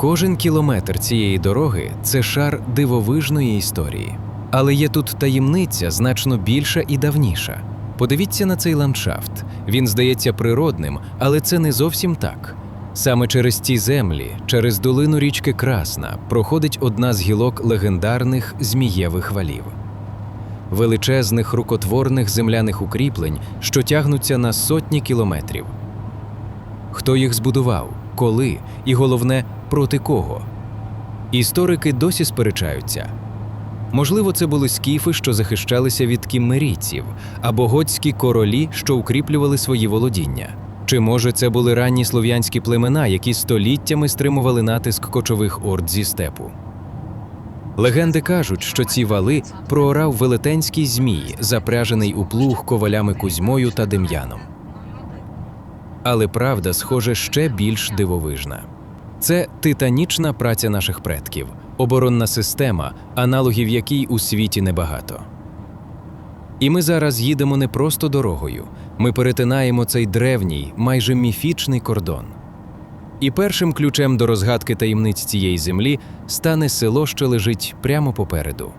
Кожен кілометр цієї дороги це шар дивовижної історії. Але є тут таємниця значно більша і давніша. Подивіться на цей ландшафт. Він здається природним, але це не зовсім так. Саме через ці землі, через долину річки Красна, проходить одна з гілок легендарних змієвих валів. Величезних рукотворних земляних укріплень, що тягнуться на сотні кілометрів. Хто їх збудував, коли і головне, проти кого? Історики досі сперечаються. Можливо, це були скіфи, що захищалися від кіммерійців, або готські королі, що укріплювали свої володіння. Чи може це були ранні слов'янські племена, які століттями стримували натиск кочових орд зі степу? Легенди кажуть, що ці вали проорав велетенський змій, запряжений у плуг ковалями Кузьмою та Дем'яном. Але правда, схоже, ще більш дивовижна. Це титанічна праця наших предків, оборонна система, аналогів якій у світі небагато. І ми зараз їдемо не просто дорогою, ми перетинаємо цей древній, майже міфічний кордон. І першим ключем до розгадки таємниць цієї землі стане село, що лежить прямо попереду